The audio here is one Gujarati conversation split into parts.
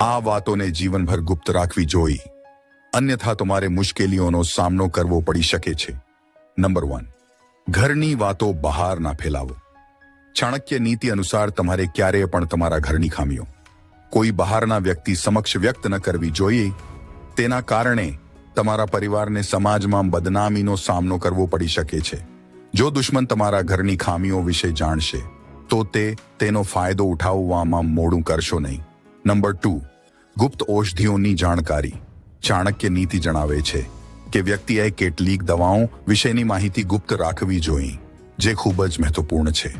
આ વાતોને જીવનભર ગુપ્ત રાખવી જોઈ. અન્યથા તમારે મુશ્કેલીઓનો સામનો કરવો પડી શકે છે. નંબર વન ઘરની વાતો બહાર ના ફેલાવો. ચાણક્ય નીતિ અનુસાર તમારે ક્યારેય પણ તમારા ઘરની ખામીઓ. કોઈ બહારના વ્યક્તિ સમક્ષ વ્યક્ત ન કરવી જોઈએ. તેના કારણે તમારા પરિવારને સમાજમાં બદનામીનો સામનો કરવો પડી શકે છે. જો દુશ્મન તમારા ઘરની ખામીઓ વિશે જાણશે, તો તે તેનો ફાયદો ઉઠાવવામાં મોડું કરશો નહીં. નંબર ટુ ગુપ્ત ઔષધિઓની જાણકારી ચાણક્ય નીતિ જણાવે છે કે વ્યક્તિએ કેટલીક દવાઓ વિશેની માહિતી ગુપ્ત રાખવી જોઈએ, જે ખૂબ જ મહત્વપૂર્ણ છે.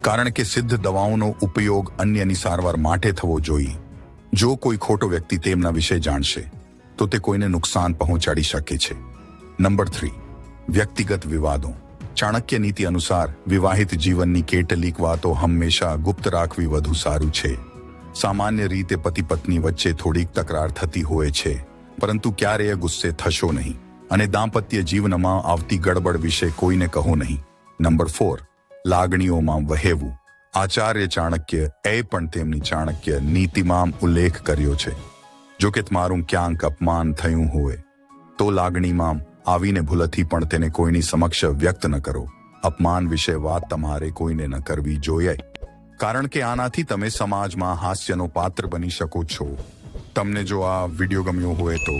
કારણ કે સિદ્ધ દવાઓનો ઉપયોગ અન્યની સારવાર માટે થવો જોઈએ. જો કોઈ ખોટો વ્યક્તિ તેમના વિશે જાણશે, તો તે કોઈને નુકસાન પહોંચાડી શકે છે. નંબર થ્રી, વ્યક્તિગત વિવાદો. ચાણક્ય નીતિ અનુસાર વિવાહિત જીવનની કેટલીક વાતો હંમેશા ગુપ્ત રાખવી વધુ સારું છે. સામાન્ય રીતે પતિ પત્ની વચ્ચે થોડીક તકરાર થતી હોય છે, પરંતુ ક્યારેય ગુસ્સે થશો નહીં અને દાંપત્ય જીવનમાં આવતી ગડબડ વિશે કોઈને કહો નહીં. નંબર ફોર, લાગણીઓમાં વહેવું. આચાર્ય ચાણક્ય એ પણ તેમની ચાણક્ય નીતિમાં ઉલ્લેખ કર્યો છે. જો કે તમારું ક્યાંક અપમાન થયું હોય, તો લાગણીમાં આવીને ભૂલથી પણ તેને કોઈની સમક્ષ વ્યક્ત ન કરો. અપમાન વિશે વાત તમારે કોઈને ન કરવી જોઈએ. કારણ કે આનાથી તમે સમાજમાં હાસ્યનો પાત્ર બની શકો છો. તમને જો આ વીડિયો ગમ્યો હોય તો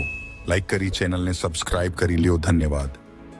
લાઈક કરી, ચેનલને સબસ્ક્રાઇબ કરી લ્યો. ધન્યવાદ.